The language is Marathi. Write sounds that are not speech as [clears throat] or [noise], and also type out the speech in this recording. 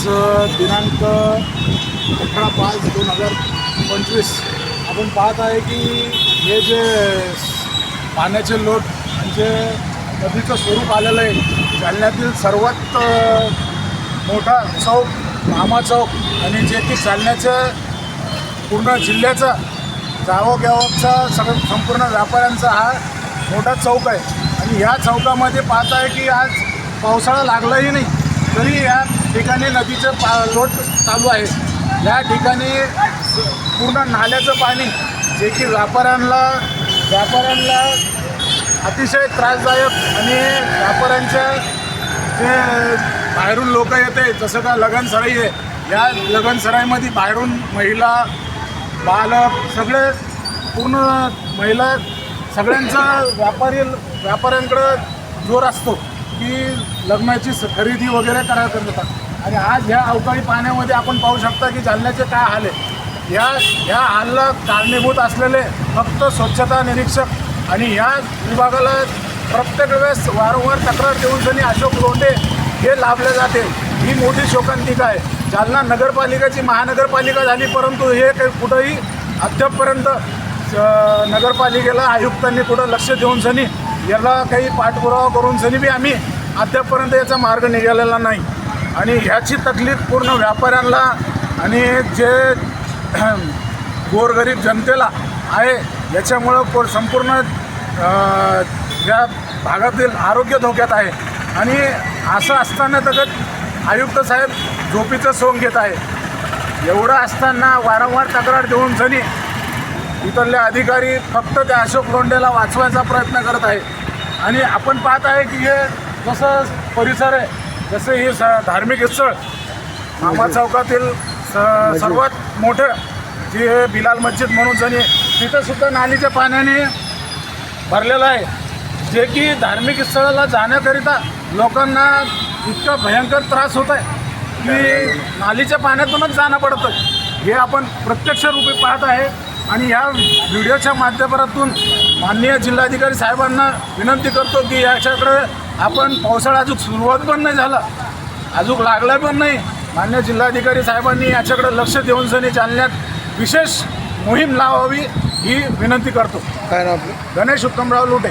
आज दिनांक अठरा पाच दोन हजार पंचवीस. आपण पाहत आहे की हे जे पाण्याचे लोट म्हणजे नदीचं स्वरूप आलेलं आहे जालन्यातील सर्वात मोठा चौक मामा चौक आणि जे की जालन्याचं पूर्ण जिल्ह्याचा गावोगावचा सगळं संपूर्ण व्यापाऱ्यांचा हा मोठा चौक आहे. आणि ह्या चौकामध्ये पाहत आहे की आज पावसाळा लागलाही नाही. तरी या ठिकाणी नदीचं पा लोट चालू आहे. या ठिकाणी पूर्ण नाल्याचं पाणी जे की व्यापाऱ्यांना व्यापाऱ्यांना अतिशय त्रासदायक आणि व्यापाऱ्यांच्या जे बाहेरून लोक येते जसं का लगनसराई आहे या लगनसराईमध्ये बाहेरून महिला बालक सगळे पूर्ण महिला सगळ्यांचा व्यापारी व्यापाऱ्यांकडं जोर असतो की लग्नाची खरेदी वगैरे करा करतात आणि आज ह्या अवकाळी पाण्यामध्ये आपण पाहू शकता की जालन्याचे काय हाल आहे. ह्या ह्या हालला कारणीभूत असलेले फक्त स्वच्छता निरीक्षक आणि ह्या विभागाला प्रत्येक वेळेस वारंवार तक्रार देऊन त्यांनी अशोक लोंढे हे लाभले जाते. ही मोठी शोकांतिका आहे. जालना नगरपालिकेची महानगरपालिका झाली परंतु हे काही कुठंही अद्यापपर्यंत नगरपालिकेला आयुक्तांनी कुठं लक्ष देऊन सनी याला काही पाठपुरावा करून सनी बी आम्ही अद्यापर्यंत याचा मार्ग निघालेला नाही. आणि ह्याची तकलीफ पूर्ण व्यापाऱ्यांना आणि जे [clears throat] गोरगरीब जनतेला आहे याच्यामुळं को संपूर्ण या भागातील आरोग्य धोक्यात आहे. आणि असं असताना तगत आयुक्त साहेब झोपीचं सोंग घेत आहे. एवढं असताना वारंवार तक्रार देऊन सनी इथले अधिकारी फक्त त्या अशोक लोंढेला वाचवायचा प्रयत्न करत आहे. आणि आपण पाहत आहे की हे जसं परिसर आहे जसं हे स धार्मिक स्थळ मामा चौकातील स सर्वात मोठं जे हे बिलाल मस्जिद म्हणून जणी तिथंसुद्धा नालीच्या पाण्याने भरलेलं आहे. जे की धार्मिक स्थळाला जाण्याकरिता लोकांना इतका भयंकर त्रास होत आहे की नालीच्या पाण्यातूनच जाणं पडतं. हे आपण प्रत्यक्ष रूपे पाहत आहे आणि ह्या व्हिडिओच्या माध्यमातून माननीय जिल्हाधिकारी साहेबांना विनंती करतो की याच्याकडे आपण पावसाळा अजून सुरुवात पण नाही झाला. अजून लागला पण नाही. मान्य जिल्हाधिकारी साहेबांनी याच्याकडे लक्ष देऊन सनी जालन्यात विशेष मोहीम लावावी ही विनंती करतो. काय नाव आपलं? गणेश उत्तमराव लुटे.